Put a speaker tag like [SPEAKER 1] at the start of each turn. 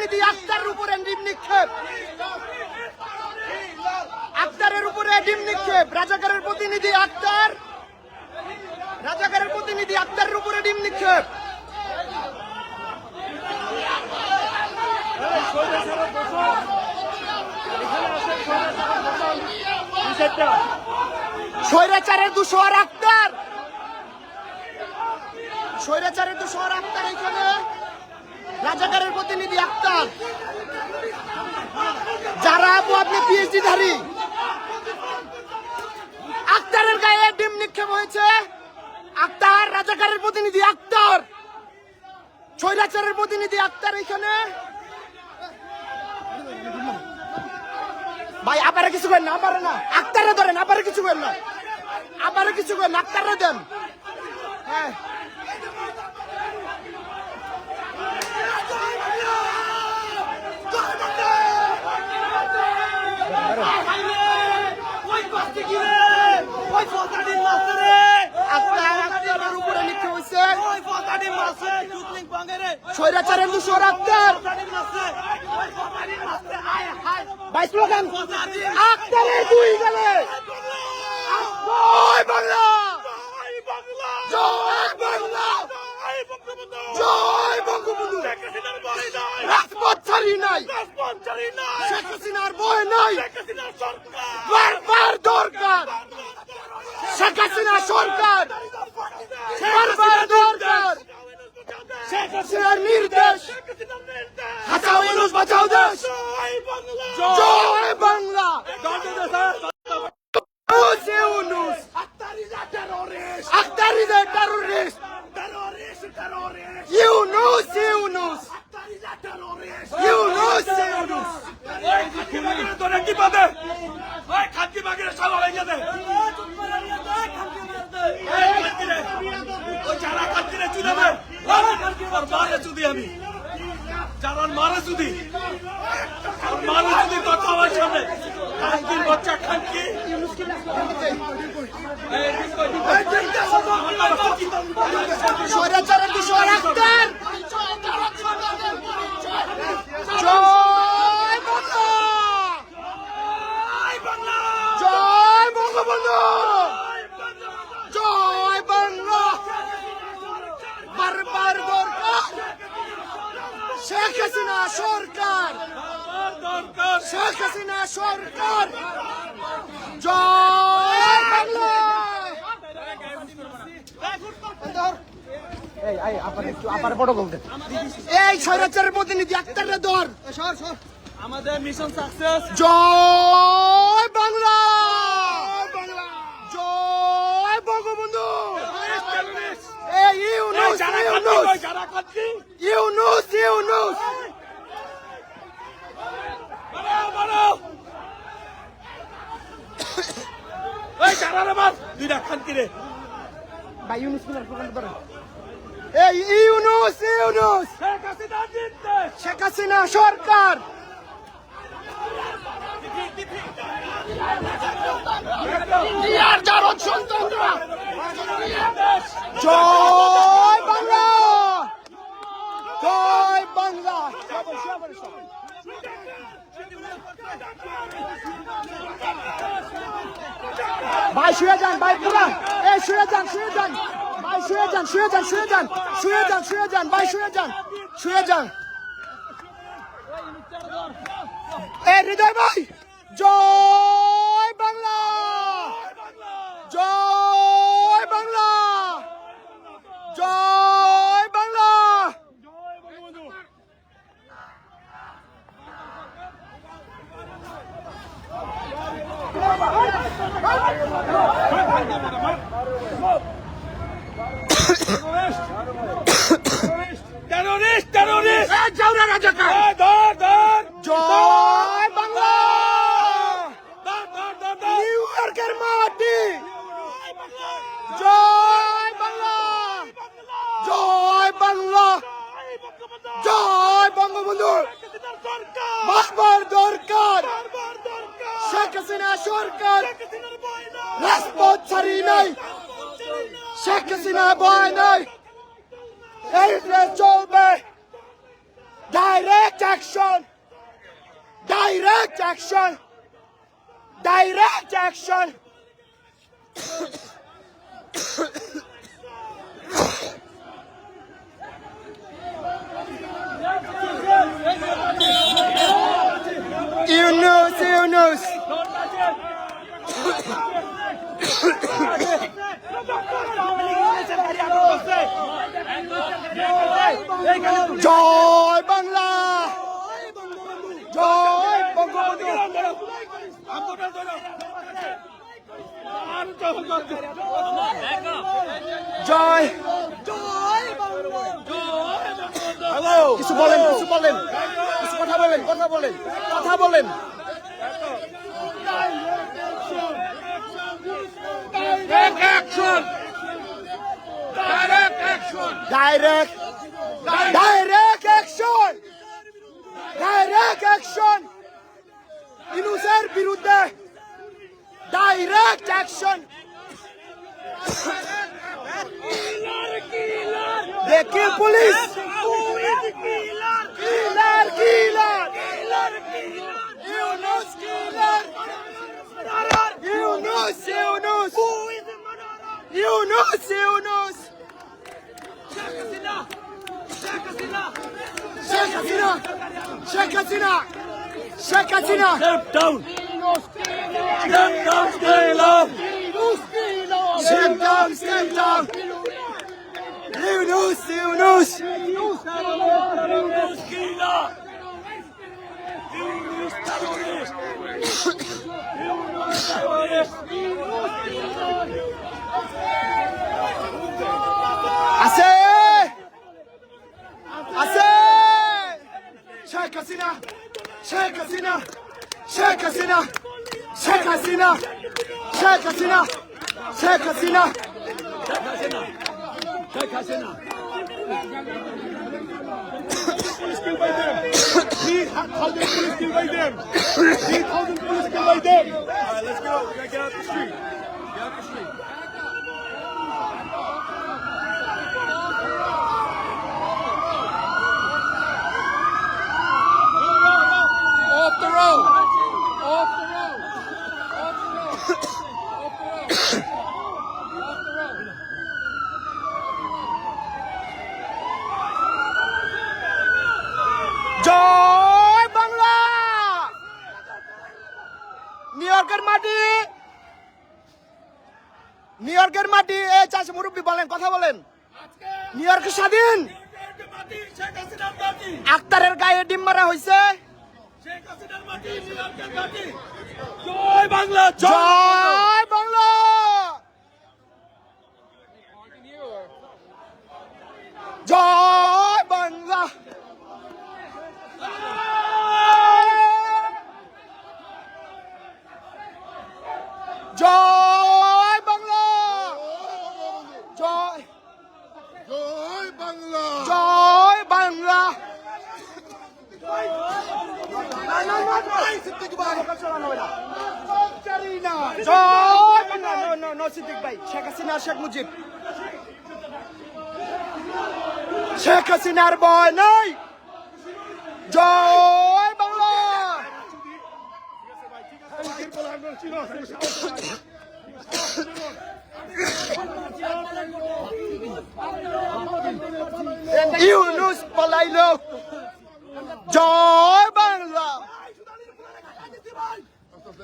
[SPEAKER 1] প্রতিনিধি আক্তারের উপরে ডিম নিক্ষেপ। আক্তারের উপরে ডিম নিক্ষেপ। রাজাকারের প্রতিনিধি আক্তার। রাজাকারের প্রতিনিধি আক্তারের উপরে ডিম নিক্ষেপ। স্বৈরাচারের দুশোয়ার আক্তার। স্বৈরাচারের দুশোয়ার আক্তার এখানে। রাজাকারের প্রতিনিধি আক্তার। যারা আপু আপনি পিএইচডি ধারী। আক্তারের গায়ে ডিম নিক্ষেপ হয়েছে। আক্তার, রাজাকারের প্রতিনিধি আক্তার। স্বৈরাচারের প্রতিনিধি আক্তার এখানে ভাই আবার কিছু করেন না আবারে না। আক্তারে ধরেন আবারে কিছু করেন না। আবার কিছু করেন আক্তারে দেন। হ্যাঁ আক্তার আক্তারের উপরে নিক্ষেপ হয়েছে স্বৈরাচারের দুশোর আক্তার ভাই স্লোগান আক্তারে দুই গেলে জয় বাংলা জয় বাংলা জয় বঙ্গবন্ধু রাজপথ ছাড়ি নাই শেখ হাসিনার বয় নাই বারবার দরকার শেখ হাসিনা সরকার বারবার দরকার শেখ হাসিনার নির্দেশ হাসাও মানুষ বাঁচাও দেশ জয় বাংলা ইউনুস ইউনুস আক্তারিদের টেরোরিস্ট ইউনুস ইউনুস ইউনুস ইউনুস
[SPEAKER 2] আমি যারা মারে যদি মারে যদি কথা আমার সামনে খানকির বাচ্চা খানকি
[SPEAKER 1] স্বৈরাচারের দুশোর আক্তার জয় বাংলা জয় বঙ্গবন্ধু জয় বাংলা বারবার দরকার শেখ হাসিনা সরকার
[SPEAKER 2] দরকার
[SPEAKER 1] শেখ হাসিনা সরকার জয় বাংলা এই স্বৈরাচারের প্রতিনিধি আক্তারের দর
[SPEAKER 2] আমাদের মিশন সাকসেস
[SPEAKER 1] জয় বাংলা। জয় বঙ্গবন্ধু। এই ইউনুস ইউনুস। ইউনুস
[SPEAKER 2] এই যারা রে মার দুইটা খানকি রে।
[SPEAKER 1] ভাই ইউনুস কিনার করেন এই ইউনুস ইউনুস।
[SPEAKER 2] শেখ হাসিনা
[SPEAKER 1] সরকার। জয় বাংলা। জয় বাংলা। ভাই শুয়ে যান ভাই পুরা এই শুয়ে যান শুয়ে যান। ভাই শুয়ে যান শুয়ে যান শুয়ে যান শুয়ে যান শুয়ে যান ভাই শুয়ে যান শুয়ে যান এ হৃদয় ভাই জয় বাংলা জয় বাংলা জয় বাংলা
[SPEAKER 2] টেরোরিস্ট
[SPEAKER 1] জয় বাংলা। নিউ জয় বাংলা। জয় বাংলা জয় দরকার শেখ হাসিনা সরকার রাজপথ ছাড়ি নাই শেখ হাসিনা ভয় নাই এই দেশ চলবে Direct action! Direct action! Direct action! Yunus, Yunus! জয় বাংলা। জয় বঙ্গবন্ধু। জয়। কিছু বলেন কিছু বলেন। কিছু কথা বলেন কথা বলেন। কথা বলেন। Direct direct action direct action ইনুসের বিরুদ্ধে ডাইরেক্ট অ্যাকশন দেখি police killer killer Yunus killer Yunus Yunus Yunus Yunus Sheikh Hasina Sheikh Hasina Sheikh Hasina
[SPEAKER 2] Step down! Step down, stay low!
[SPEAKER 1] Step down, step down. Yunus, Yunus.
[SPEAKER 2] Yunus killer! Yunus terrorist! Yunus terrorist!
[SPEAKER 1] আছে আছে Sheikh Hasina Sheikh Hasina Sheikh Hasina Sheikh Hasina Sheikh Hasina Sheikh Hasina
[SPEAKER 2] Sheikh Hasina!
[SPEAKER 3] How did police kill by them? Eight thousand police kill by them.
[SPEAKER 2] Alright, let's go. We gotta get out the street. Get out the street.
[SPEAKER 3] Off the road. Off the road. Off the road. Off the road. Off the road.
[SPEAKER 1] জয় Bangla new ইয়র্কের মাটি new ইয়র্কের মাটি এই চাষি মুরব্বী বলেন কথা বলেন নিউ ইয়র্ক স্বাধীন! আক্তারের গায়ে ডিম মারা হয়েছে
[SPEAKER 2] জয় বাংলা জয়
[SPEAKER 1] জয় বাংলা জয় বাংলা জয় বাংলা জয়
[SPEAKER 3] জয় বাংলা
[SPEAKER 1] জয় বাংলা শেখ হাসিনার ভয় নাই জয় বাংলা ইউনুস জয় বাংলা।